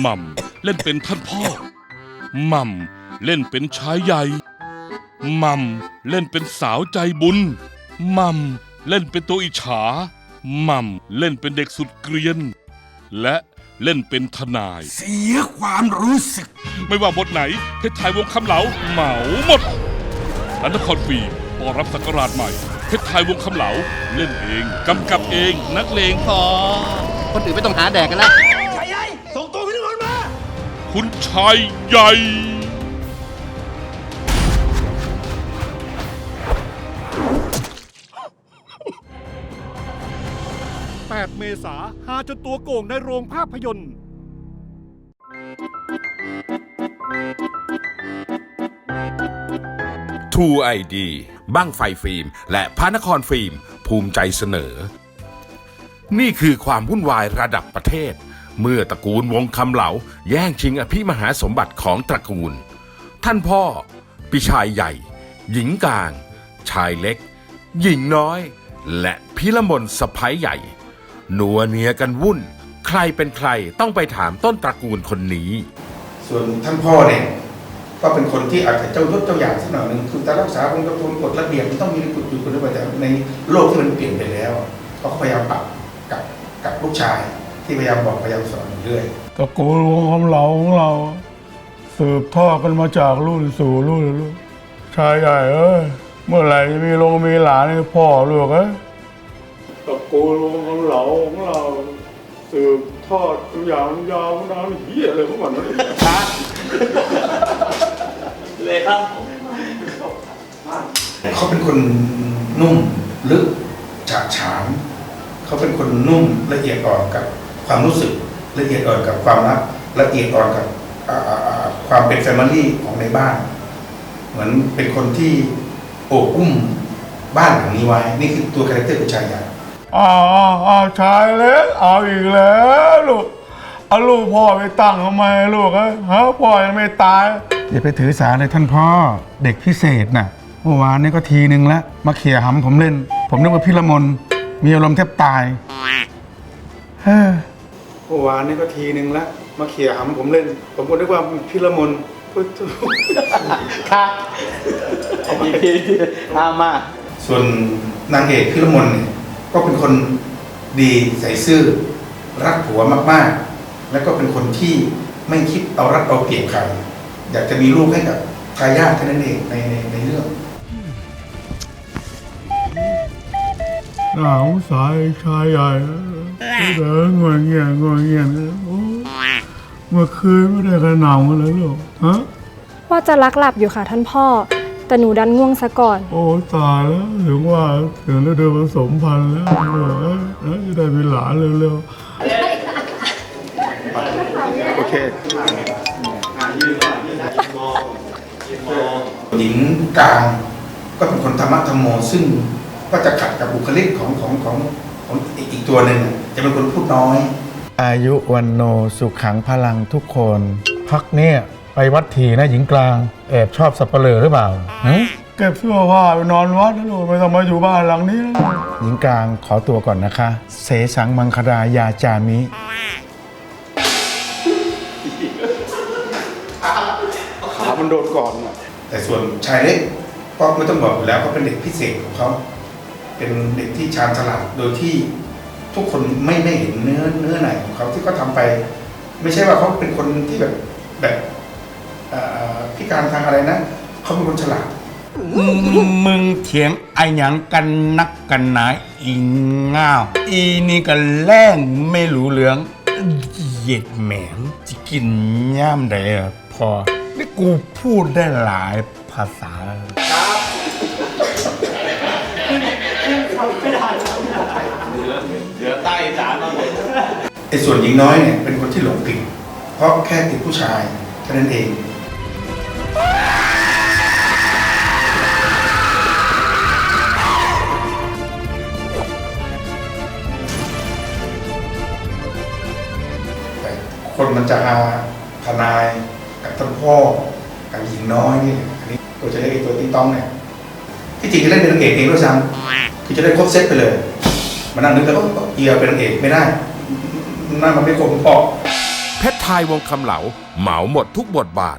หม่ำเล่นเป็นท่านพ่อหม่ำเล่นเป็นชายใหญ่หม่ำเล่นเป็นสาวใจบุญหม่ำเล่นเป็นตัวอิจฉาหม่ำเล่นเป็นเด็กสุดเกรียน และเล่นเป็นทนาย เสียความรู้สึก ไม่ว่าบทไหนเพชรไทยวงคำเหลาเหมาหมดอันนครฟิล์มต้อรับสักราชใหม่เพชรไทยวงคำเหลาเล่นเอง กำกับเองนักเลงต่อคนอื่นไม่ต้องหาแดกกันแล้ว คุณชายใหญ่ 8 เมษาหาจนตัวโก่งในโรงภาพยนตร์ True ID บ้างไฟฟิล์ม และพระนครฟิล์ม ภูมิใจเสนอ นี่คือความวุ่นวายระดับประเทศ เมื่อตระกูลวงคำเหลาแย่งชิงอภิมหาสมบัติของตระกูล ท่านพ่อปิชายใหญ่ หญิงกลาง ชายเล็ก หญิงน้อย และพิรมนสะพ้ยใหญ่นัวเนียกันวุ่น ใครเป็นใครต้องไปถามต้นตระกูลคนนี้ ส่วนท่านพ่อเนี่ยก็เป็นคนที่อาจจะเจ้ายศเจ้าอย่างสักหน่อยหนึ่งคือการรักษาองค์ปรกฎระเบียบมันต้องมีกฎอยู่คนละแบบแต่ในโลกที่มันเปลี่ยนไปแล้ว ก็พยายามปรับกับกับลูกชาย ที่พยายามบอกพยายามสอนอยู่เรื่อยตระกูลวงคำเหลาของเรา สืบทอดกันมาจากรุ่นสู่รุ่นลูกชายใหญ่เอ้ยเมื่อไหร่จะมีลงมีหลานให้พ่อลูกเอ้ยตระกูลวงคำเหลาของเรา สืบทอดตัวอย่างยาวนานเฮียอะไรพวกมันนั่นเองเขาเป็นคนนุ่มลึกฉาดฉานเขาเป็นคนนุ่มละเอียดอ่อนกับ ความรู้สึกละเอียดอ่อนกับความรักละเอียดอ่อนกับอ่าอ่าอ่าความเป็นแฟมิลี่ของในบ้าน เหมือนเป็นคนที่โอบอุ้มบ้านหลังนี้ไว้ นี่คือตัวคาแรคเตอร์ของชายใหญ่อ้าวอ้าวอ้าวชายเล็กเอาอีกแล้วลูกเอาลูกพ่อไปตั้งทำไมลูกเอ้ยฮะพ่อยังไม่ตายอย่าไปถือสาเลยท่านพ่อเด็กพิเศษน่ะเมื่อวานนี้ก็ทีนึงแล้วมาเขี่ยหำผมเล่น ผมนึกว่าพี่ละมนมีอารมณ์แทบตายเฮ้อ เมื่อวานนี้ก็ทีนึงแล้วมาเขี่ยหำผมเล่น ผมก็นึกว่าพี่ละมนครับอีกทีห้ามมาก ส่วนนางเอกพิรมนเนี่ยก็เป็นคนดีใส่ซื่อ รักผัวมากๆ แล้วก็เป็นคนที่ไม่คิดเอารัดเอาเปรียบใครอยากจะมีลูกให้กับทายาทแค่นั้นเองในในในเรื่อง หนาวสายชายใหญ่เดินงวงเงียงวงเงียนโอ้เมื่อคืนไม่ได้กระหน่ำกันเลยลูกฮะว่าจะลักหลับอยู่ค่ะท่านพ่อ แต่หนูดันง่วงซะก่อน โอ้ตายแล้วถึงว่าถึงฤดูผสมพันธุ์แล้วเออเออจะได้มีหลานเร็วๆโอเคหญิงกลางก็เป็นคนธรรมะธรรมโมซึ่ง ก็จะขัดกับบุคลิกของของของของอีกอีกตัวหนึ่งจะเป็นคนพูดน้อย อายุวันโนสุขังพลังทุกคน พักเนี่ยไปวัดถีนะหญิงกลาง แอบชอบสับเปลือหรือเปล่าฮะเก็บเสื้อผ้าไปนอนวัดนะลูกไม่ต้องมาอยู่บ้านหลังนี้นะหญิงกลางขอตัวก่อนนะคะ เสสังมังคดายาจามิขามันโดนก่อนแต่ส่วนชายเล็กก็ไม่ต้องบอกอยู่แล้วเขาเป็นเด็กพิเศษของเขา เป็นเด็กที่ชาญฉลาดโดยที่ทุกคนไม่ได้เห็นเนื้อเนื้อไหนของเขาที่เขาทำไป ไม่ใช่ว่าเขาเป็นคนที่แบบแบบพิการทางอะไรนะเขาเป็นคนฉลาดมึงเถียงไอหยังกันนักกันหนาอีง่าว อีนี่ก็แล่งไม่รู้เรื่องเหย็ดแหมงจะกินย่ามใดอพอนี่กูพูดได้หลายภาษา ไอ้ส่วนหญิงน้อยเนี่ยเป็นคนที่หลงผิด เพราะแค่ติดผู้ชายเท่านั้นเองแต่คนมันจะหาทนายกับท่านพ่อกับหญิงน้อยนี่อันนี้ตัวจะเล่นไอ้ตัวติ๊งต้องเนี่ยที่จริงจะเล่นเป็นนางเอกเองด้วยซ้ำ คือจะได้ครบเซตไปเลย มานั่งนึกแล้วก็เอียเป็นนางเอกไม่ได้นั่งมันไม่คมพอเพชรไทยวงคำเหลาเหมาหมดทุกบทบาท